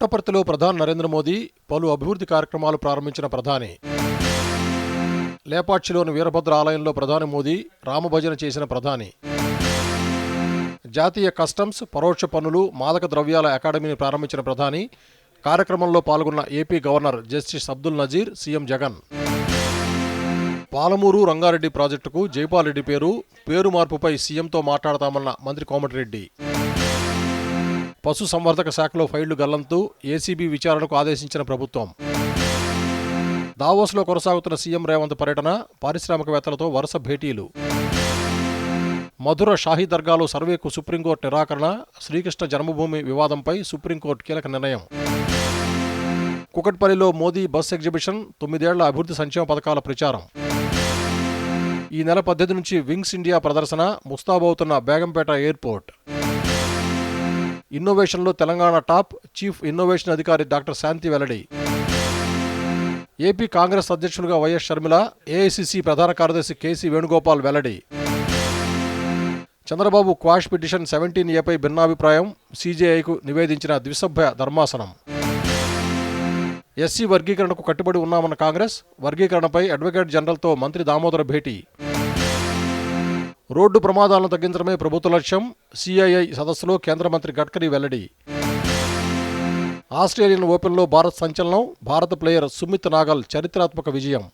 పుట్టపర్తిలో ప్రధాని నరేంద్ర మోదీ పలు అభివృద్ధి కార్యక్రమాలు ప్రారంభించిన ప్రధాని. లేపాక్షిలోని వీరభద్ర ఆలయంలో ప్రధాని మోదీ రామభజన చేసిన ప్రధాని. జాతీయ కస్టమ్స్ పరోక్ష పన్నులు మాదక ద్రవ్యాల అకాడమీని ప్రారంభించిన ప్రధాని. కార్యక్రమంలో పాల్గొన్న AP governor justice Abdul Nazeer CM Jagan. Palamuru Rangareddy ప్రాజెక్టుకు జైపాల్ రెడ్డి పేరు. పేరు మార్పుపై సీఎంతో మాట్లాడతామన్న మంత్రి కోమటిరెడ్డి. పశు సంవర్ధక శాఖలో ఫైళ్ళు గల్లంతూ ఏసీబీ విచారణకు ఆదేశించిన ప్రభుత్వం. దావోస్లో కొనసాగుతున్న సీఎం రేవంత్ పర్యటన పారిశ్రామికవేత్తలతో వరుస భేటీలు. మధుర షాహీ దర్గాలో సర్వేకు సుప్రీంకోర్టు నిరాకరణ శ్రీకృష్ణ జన్మభూమి వివాదంపై సుప్రీంకోర్టు కీలక నిర్ణయం. కుకట్పల్లిలో మోదీ బస్ ఎగ్జిబిషన్ తొమ్మిదేళ్ళ అభివృద్ధి సంక్షేమ పథకాల ప్రచారం. ఈ నెల పద్దెనిమిది నుంచి వింగ్స్ ఇండియా ప్రదర్శన ముస్తాబవుతున్న బేగంపేట ఎయిర్పోర్ట్. ఇన్నోవేషన్లో తెలంగాణ టాప్ చీఫ్ ఇన్నోవేషన్ అధికారి డాక్టర్ శాంతి వెల్లడి. ఏపీ కాంగ్రెస్ అధ్యక్షులుగా వైఎస్ షర్మిల ఏఐసిసి ప్రధాన కార్యదర్శి కేసీ వేణుగోపాల్ వెల్లడి. చంద్రబాబు క్వాష్ పిటిషన్ సెవెంటీన్ ఏపై భిన్నాభిప్రాయం సీజేఐకు నివేదించిన ద్విసభ్య ధర్మాసనం. ఎస్సీ వర్గీకరణకు కట్టుబడి ఉన్నామన్న కాంగ్రెస్ వర్గీకరణపై అడ్వకేట్ జనరల్తో మంత్రి దామోదర భేటీ. రోడ్డు ప్రమాదాలను తగ్గించడమే ప్రభుత్వ లక్ష్యం. సిఐఐ సదస్సులో కేంద్ర మంత్రి గడ్కరీ వెల్లడి. ఆస్ట్రేలియన్ ఓపెన్లో భారత్ సంచలనం. భారత ప్లేయర్ సుమిత్ నాగల్ చరిత్రాత్మక విజయం.